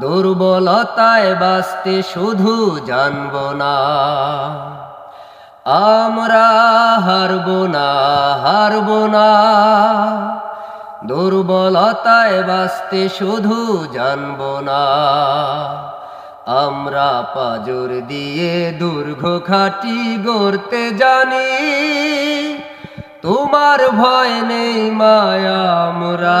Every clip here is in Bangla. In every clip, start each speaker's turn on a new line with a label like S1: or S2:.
S1: দুর্বলতায় বাঁচতে শুধু জানব না। আমরা হারব না হারব না। দুর্বলতায় বাঁচতে শুধু জানব না। আমরা পাজর দিয়ে দুর্ঘ খাটি গড়তে জানি। তোমার ভয় নেই মায়া, আমরা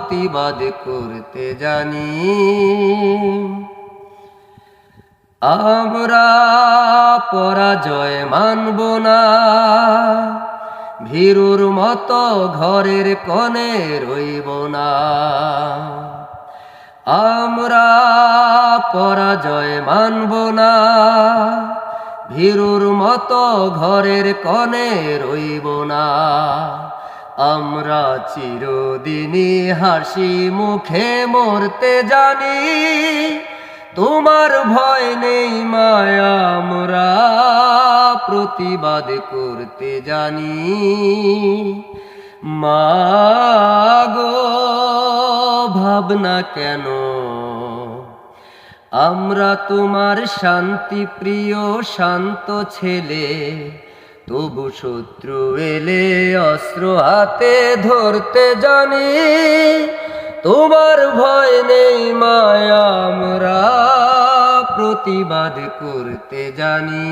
S1: প্রতিবাদ করতে জানি। আমরা পরাজয় মানব না। ভীরুর মতো ঘরের কনে রইব না। আমরা পরাজয় মানব না। ভীরুর মতো ঘরের কনে রইব না। আমরা চিরদিনই হাসি মুখে মরতে জানি। তোমার ভয় নেই মায়া, আমরা প্রতিবাদ করতে জানি। মাগো ভাবনা কেন? আমরা তোমার শান্তি প্রিয়, শান্ত ছেলে। তবু শত্রু এলে অস্ত্র হাতে ধরতে জানি। তোমার ভয় নেই মায়া, আমরা প্রতিবাদ করতে জানি।